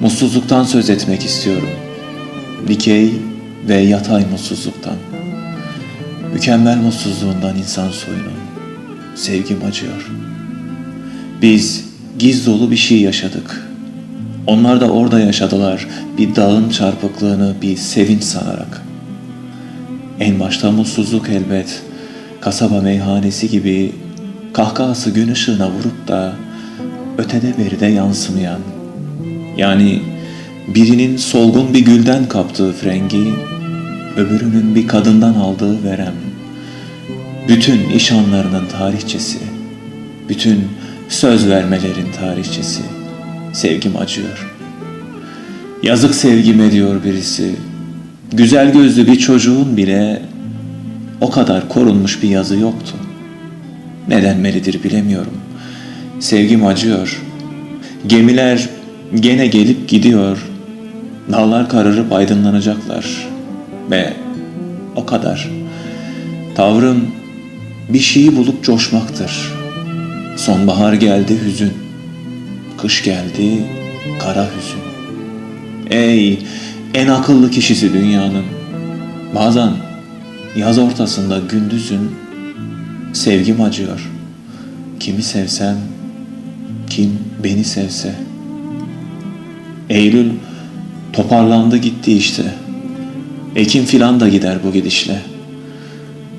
Mutsuzluktan söz etmek istiyorum. Dikey ve yatay mutsuzluktan. Mükemmel mutsuzluğundan insan soyunun. Sevgim acıyor. Biz giz dolu bir şey yaşadık. Onlar da orada yaşadılar bir dağın çarpıklığını bir sevinç sanarak. En başta mutsuzluk elbet kasaba meyhanesi gibi kahkahası gün ışığına vurup da ötede beride yansımayan yani birinin solgun bir gülden kaptığı frengi, öbürünün bir kadından aldığı verem. Bütün iş anlarının tarihçesi, bütün söz vermelerin tarihçesi. Sevgim acıyor. Yazık sevgime diyor birisi. Güzel gözlü bir çocuğun bile o kadar korunmuş bir yazı yoktu. Ne denmelidir bilemiyorum. Sevgim acıyor. Gemiler gene gelip gidiyor. Dağlar kararıp aydınlanacaklar. Ve o kadar. Tavrım bir şeyi bulup coşmaktır. Sonbahar geldi hüzün. Kış geldi kara hüzün. Ey en akıllı kişisi dünyanın. Bazen yaz ortasında gündüzün sevgim acıyor. Kimi sevsem, kim beni sevse. Eylül toparlandı gitti işte. Ekim filan da gider bu gidişle.